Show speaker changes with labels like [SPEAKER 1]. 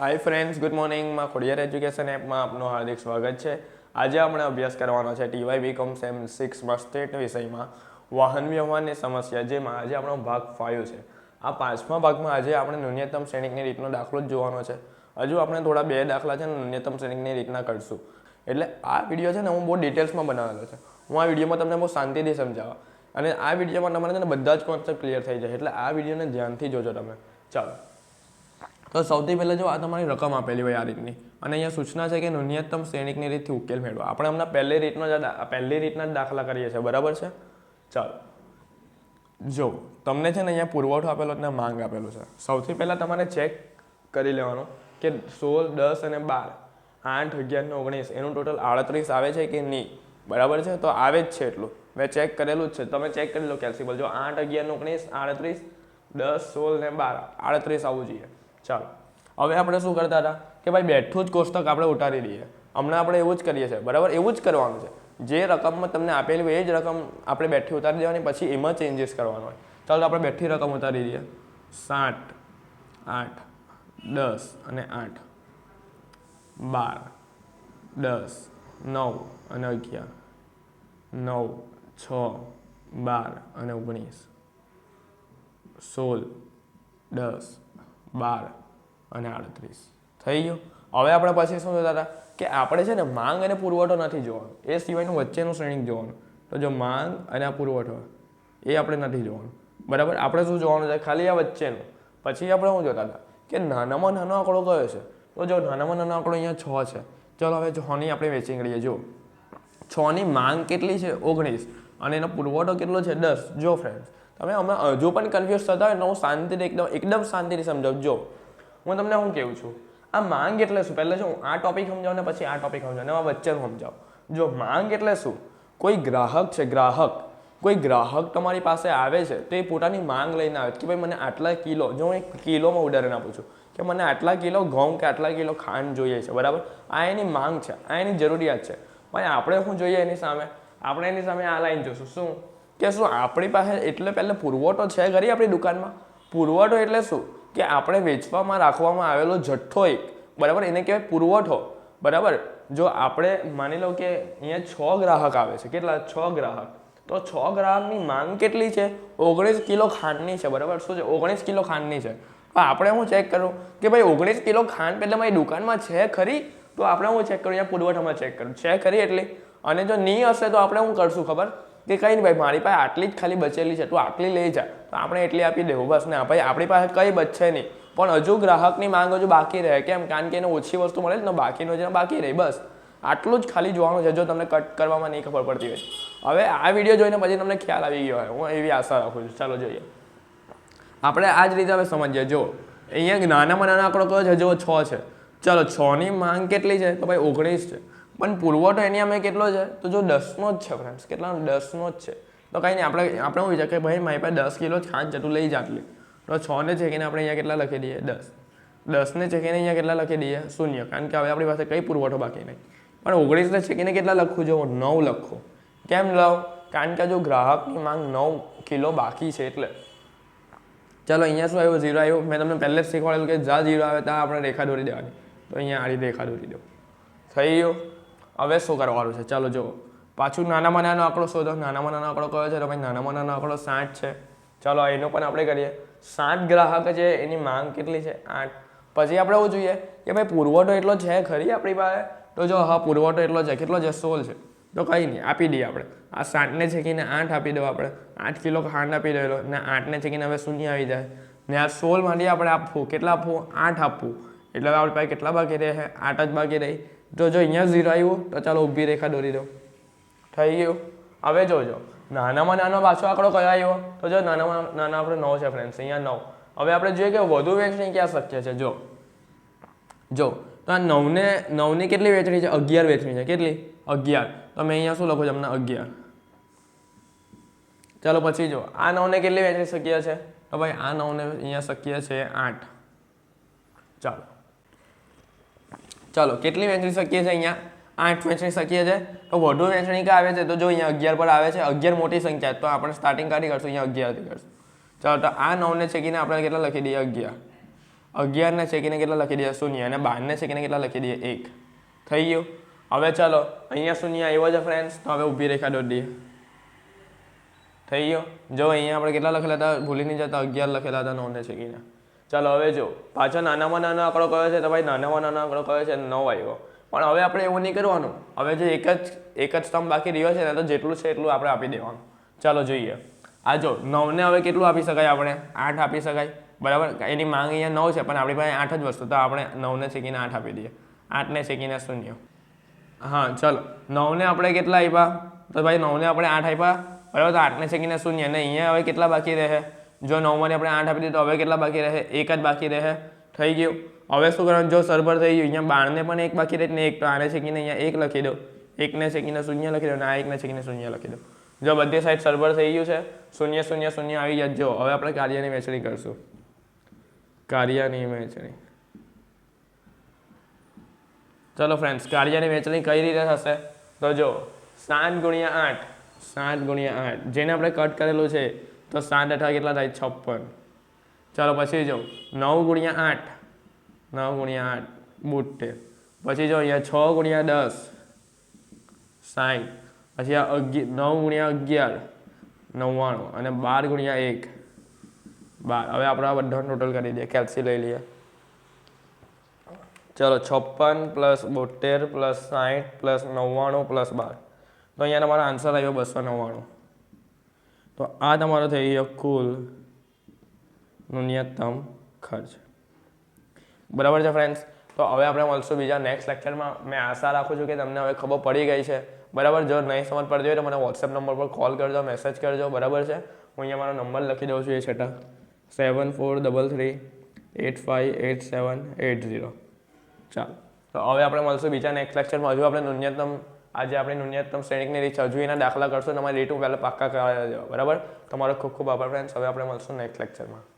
[SPEAKER 1] હાય friends good મોર્નિંગમાં Khodiyar education એપમાં આપનું હાર્દિક સ્વાગત છે. આજે આપણે અભ્યાસ કરવાનો છે ટીવાય બીકોમ સેમ સિક્સમાં સ્ટેટ વિષયમાં. વાહન વ્યવહારની સમસ્યા, જેમાં આજે આપણો ભાગ ફાયો છે. આ પાંચમા ભાગમાં આજે આપણે ન્યૂનતમ શ્રેણિકની રીતનો દાખલો જ જોવાનો છે. હજુ આપણે થોડા બે દાખલા છે ન્યૂનતમ શ્રેણિકની રીતના કરશું. એટલે આ વીડિયો છે ને હું બહુ ડિટેલ્સમાં બનાવેલો છે. હું આ વિડીયોમાં તમને બહુ શાંતિથી સમજાવવા. અને આ વિડીયોમાં તમારે છે ને બધા જ કોન્સેપ્ટ ક્લિયર થઈ જાય. એટલે આ વિડીયોને ધ્યાનથી જોજો તમે. ચાલો. તો સૌથી પહેલાં જો આ તમારી રકમ આપેલી હોય આ રીતની. અને અહીંયા સૂચના છે કે ન્યૂનતમ શ્રેણિકની રીતથી ઉકેલ મેળવો. આપણે હમણાં પહેલી રીતનો જ પહેલી રીતના જ દાખલા કરીએ છીએ. બરાબર છે? ચાલો. જો, તમને છે ને અહીંયા પુરવઠો આપેલો અને માંગ આપેલો છે. સૌથી પહેલાં તમારે ચેક કરી લેવાનું કે સોળ, દસ અને બાર, આઠ, અગિયાર, ને ઓગણીસ, એનું ટોટલ આડત્રીસ આવે છે કે નહીં? બરાબર છે? તો આવે જ છે એટલું. મેં ચેક કરેલું જ છે. તમે ચેક કરી લો કેલ્સિબલ જો આઠ, અગિયાર ઓગણીસ, આડત્રીસ, દસ, સોળ ને બાર, આડત્રીસ આવવું જોઈએ. ચાલો. હવે આપણે શું કરતા હતા? કે ભાઈ બેઠું જ કોષ્ટક આપણે ઉતારી દઈએ. હમણાં આપણે એવું જ કરીએ છીએ, બરાબર? એવું જ કરવાનું છે. જે રકમમાં તમને આપેલી હોય એ જ રકમ આપણે બેઠી ઉતારી દેવાની, પછી એમાં ચેન્જીસ કરવાનો હોય. ચાલો આપણે બેઠી રકમ ઉતારી દઈએ. સાત, આઠ, દસ અને આઠ. બાર, દસ, નવ અને અગિયાર. નવ, છ, બાર અને ઓગણીસ. સોળ, દસ બાર અને આડત્રીસ. થઈ ગયું? હવે આપણે પછી શું જોતા હતા? કે આપણે છે ને માંગ અને પુરવઠો નથી જોવાનું. એ સિવાયનું વચ્ચેનું શ્રેણિક જોવાનું. તો જો માંગ અને આ પુરવઠો એ આપણે નથી જોવાનું. બરાબર? આપણે શું જોવાનું છે? ખાલી આ વચ્ચેનું. પછી આપણે શું જોતા હતા? કે નાનામાં નાનો આંકડો કયો છે? તો જો નાનામાં નાનો આંકડો અહીંયા છ છે. ચલો હવે છની આપણે વેચી કરીએ જો છની માંગ કેટલી છે? ઓગણીસ. અને એનો પુરવઠો કેટલો છે? દસ. જો ફ્રેન્ડ્સ તમે હમણાં હજુ પણ કન્ફ્યુઝ થતા હોય તો હું શાંતિથી એકદમ એકદમ શાંતિથી સમજાવજો. જો હું તમને શું કહું છું? આ માંગ એટલે શું? પહેલાં શું, આ ટોપિક સમજાવું ને પછી આ ટોપિક સમજાવું, ને આ વચ્ચેનું સમજાવું. જો માંગ એટલે શું? કોઈ ગ્રાહક છે, ગ્રાહક, કોઈ ગ્રાહક તમારી પાસે આવે છે, તો એ પોતાની માંગ લઈને આવે કે ભાઈ મને આટલા કિલો, જો હું એક કિલોમાં ઉદાહરણ આપું છું, કે મને આટલા કિલો ઘઉં કે આટલા કિલો ખાંડ જોઈએ છે, બરાબર? આ એની માંગ છે, આ એની જરૂરિયાત છે. પણ આપણે શું જોઈએ એની સામે? આપણે એની સામે આ લાઈન જોશું. શું? કે શું આપણી પાસે એટલે પહેલાં પુરવઠો છે ખરી આપણી દુકાનમાં? પુરવઠો એટલે શું? કે આપણે વેચવામાં, રાખવામાં આવેલો જથ્થો એક. બરાબર? એને કહેવાય પુરવઠો. બરાબર? જો આપણે માની લો કે અહીંયા છ ગ્રાહક આવે છે. કેટલા? છ ગ્રાહક. તો છ ગ્રાહકની માંગ કેટલી છે? ઓગણીસ કિલો ખાંડની છે. બરાબર? શું છે? ઓગણીસ કિલો ખાંડની છે. તો આપણે હું ચેક કરું કે ભાઈ ઓગણીસ કિલો ખાંડ પહેલાં મારી દુકાનમાં છે ખરી? તો આપણે હું ચેક કરું અહીંયા પુરવઠામાં ચેક કરું છે ખરી એટલી? અને જો નહીં હશે તો આપણે શું કરશું ખબર? કે કંઈ નહીં ભાઈ, મારી પાસે આટલી જ ખાલી બચેલી છે, તું આટલી લઈ જા. તો આપણે એટલી આપી દેવું, બસ ને ભાઈ, આપણી પાસે કંઈ બચશે નહીં. પણ હજુ ગ્રાહકની માંગ હજુ બાકી રહે, કેમ? કારણ કે એને ઓછી વસ્તુ મળે ને બાકીનો જે બાકી રહે, બસ. આટલું જ ખાલી જોવાનું છે, જો તમને કટ કરવામાં નહીં ખબર પડતી હોય. હવે આ વીડિયો જોઈને પછી તમને ખ્યાલ આવી ગયો હોય. હું એવી આશા રાખું છું. ચાલો જોઈએ. આપણે આ જ રીતે હવે સમજીએ. જો, અહીંયા નાનામાં નાના આંકડો કયો છે? જો છ છે. ચાલો છની માંગ કેટલી છે? તો ભાઈ ઓગણીસ છે. પણ પુરવઠો એની અમે કેટલો છે? તો જો દસનો જ છે ફ્રેન્ડ્સ કેટલા? દસનો જ છે. તો કંઈ નહીં, આપણે આપણે શું વિચાર કે ભાઈ, મારી પાસે દસ કિલો છાંચ ખાંડ છે, તું લઈ જા આટલી. તો છને ચેકીને આપણે અહીંયા કેટલા લખી દઈએ? દસ. દસને ચેકીને અહીંયા કેટલા લખી દઈએ? શૂન્ય. કારણ કે હવે આપણી પાસે કંઈ પુરવઠો બાકી નહીં. પણ ઓગણીસને ચેકીને કેટલા લખવું જો નવ લખો. કેમ લવ કારણ કે જો ગ્રાહકની માંગ નવ કિલો બાકી છે એટલે. ચાલો, અહીંયા શું આવ્યું? ઝીરો આવ્યું. મેં તમને પહેલે જ શીખવાડેલું કે જ્યાં ઝીરો આવે ત્યાં આપણે રેખા દોરી દેવાની. તો અહીંયા આ રીતે રેખા દોરી દો. થઈ ગયું? હવે શું કરવાનું છે? ચાલો જુઓ. પાછું નાનામાં નાનો આંકડો શોધો. નાનામાં નાનો આંકડો કયો છે? તો ભાઈ નાનામાં નાનો આંકડો સાઠ છે. ચાલો એનો પણ આપણે કરીએ. સાત ગ્રાહક છે, એની માંગ કેટલી છે? આઠ. પછી આપણે એવું જોઈએ કે ભાઈ પુરવઠો એટલો છે ખરી આપણી પાસે? તો જો, હા, પુરવઠો એટલો છે. કેટલો છે? સોળ છે. તો કંઈ નહીં, આપી દઈએ આપણે. આ સાતને છેકીને આઠ આપી દો આપણે. આઠ કિલો ખાંડ આપી દેલો. ને આઠને છેકીને હવે શૂન્ય આવી જાય. ને આ સોળમાંથી આપણે આપવું. કેટલા આપવું? આઠ આપવું. એટલે આપણી પાસે કેટલા બાકી રહે? આઠ જ બાકી રહી. તો જો, અહીંયા ઝીરો આવ્યું તો ચાલો ઊભી રેખા દોરી દો થઈ ગયું? હવે જોજો નાનામાં નાનો પાછો આંકડો કયો આવ્યો? તો જો, નાનામાં નાના આપણે નવ છે ફ્રેન્ડ્સ અહીંયા નવ. હવે આપણે જોઈએ કે વધુ વેચણી ક્યાં શક્ય છે? જો જો, તો આ નવને, નવની કેટલી વેચણી છે? અગિયાર વેચણી છે. કેટલી? અગિયાર. તો મેં અહીંયા શું લખું છું? તમને અગિયાર. ચાલો પછી જો, આ નવને કેટલી વેચણી શક્ય છે? તો ભાઈ, આ નવને અહીંયા શક્ય છે આઠ. ચાલો. ચાલો, કેટલી વેચણી શકીએ છીએ અહીંયા? આઠ વેચણી શકીએ છીએ તો વધુ વેચણી ક્યાં આવે છે? તો જો અહીંયા અગિયાર પર આવે છે, અગિયાર મોટી સંખ્યા, તો આપણે સ્ટાર્ટિંગ કાઢી કરશું અહીંયા અગિયારથી કરશું ચાલો, તો આ નવને છેકીને આપણે કેટલા લખી દઈએ? અગિયાર. અગિયારને છેકીને કેટલા લખી દઈએ? શૂન્ય. અને બારને છેકીને કેટલા લખી દઈએ? એક. થઈ ગયું? હવે ચાલો, અહીંયા શૂન્ય આવ્યો છે ફ્રેન્ડ્સ તો હવે ઊભી રેખા દોડી દઈએ. થઈ ગયો? જો અહીંયા આપણે કેટલા લખેલા હતા? ભૂલી નહીં જતા, અગિયાર લખેલા હતા નવને શેકીને ચાલો હવે જો, પાછો નાનામાં નાનો આંકડો કયો છે તો ભાઈ નાનામાં નાનો આંકડો કયો છે? નવ આવ્યો. પણ હવે આપણે એવું નહીં કરવાનું. હવે જે એક જ એક જ સ્તંભ બાકી રહ્યો છે ને તો જેટલું છે એટલું આપણે આપી દેવાનું. ચાલો જોઈએ. આ જો, નવને હવે કેટલું આપી શકાય આપણે? આઠ આપી શકાય. બરાબર? એની માંગ અહીંયા નવ છે, પણ આપણી પાસે આઠ જ વસ્તુ, તો આપણે નવને શેકીને આઠ આપી દઈએ. આઠને શેકીને શૂન્ય. હા, ચાલો. નવને આપણે કેટલા આપ્યા? તો ભાઈ નવને આપણે આઠ આપ્યા. બરાબર? તો આઠને શેકીને શૂન્ય. ને અહીંયા હવે કેટલા બાકી રહે? જો નવમાંથી આપણે આઠ આપી દીધું તો હવે કેટલા બાકી રહે? એક જ બાકી રહે. થઈ ગયું. હવે શું કરવાનું? જો સરભર થઈ ગયું, અહીંયા બારને પણ એક બાકી રહે ને એક. તો આને શેકીને અહીંયા એક લખી દો. એકને શેકીને શૂન્ય લખી દો અને આ એકને શેકીને શૂન્ય લખી દો. જો બધી સાઈડ સરભર થઈ ગયું છે, શૂન્ય શૂન્ય શૂન્ય આવી જાય જો, હવે આપણે કાર્યની વહેંચણી કરશું. કાર્યની વહેંચણી. ચલો ફ્રેન્ડ્સ કાર્યની વહેંચણી કઈ રીતે થશે? તો જો, સાત ગુણ્યા આઠ, સાત ગુણ્યા આઠ. જેને આપણે કટ કરેલું છે તો સાત અઠા કેટલા થાય? છપ્પન. ચાલો પછી જો, નવ ગુણ્યા આઠ. નવ ગુણ્યા આઠ બોતેર પછી જો અહીંયા છ ગુણ્યા દસ સાઠ પછી આ અગિયાર નવ ગુણ્યા અગિયાર, નવ્વાણું. અને બાર ગુણ્યા એક. બાર. હવે આપણે આ બધા ટોટલ કરી દઈએ. કેલ્સી લઈ લઈએ. ચલો, છપ્પન પ્લસ બોતેર પ્લસ સાઠ પ્લસ નવ્વાણું પ્લસ બાર. તો અહીંયા તમારો આન્સર આવ્યો બસો નવ્વાણું. તો આ તમારો થઈ ગયો કુલ ન્યૂનતમ ખર્ચ. બરાબર છે ફ્રેન્ડ્સ તો હવે આપણે મળશું બીજા નેક્સ્ટ લેક્ચરમાં મેં. આશા રાખું છું કે તમને હવે ખબર પડી ગઈ છે. બરાબર? જો નહીં સમજ પડતી હોય તો મને વોટ્સએપ નંબર પર કોલ કરજો મેસેજ કરજો. બરાબર છે? હું અહીંયા મારો નંબર લખી દઉં છું એ છેટા seven four double three eight five eight seven eight zero ચાલો. તો હવે આપણે મળશું બીજા નેક્સ્ટ લેક્ચરમાં હજુ આપણે ન્યૂનતમ આજે આપણે ન્યૂનતમ શ્રેણિકની રીત હજુ એના દાખલા કરશો તમારી રીટ પહેલાં પાક્કા કરાવી દેવા. બરાબર? તમારો ખૂબ ખૂબ આભાર ફ્રેન્ડ્સ હવે આપણે મળશું નેક્સ્ટ લેક્ચરમાં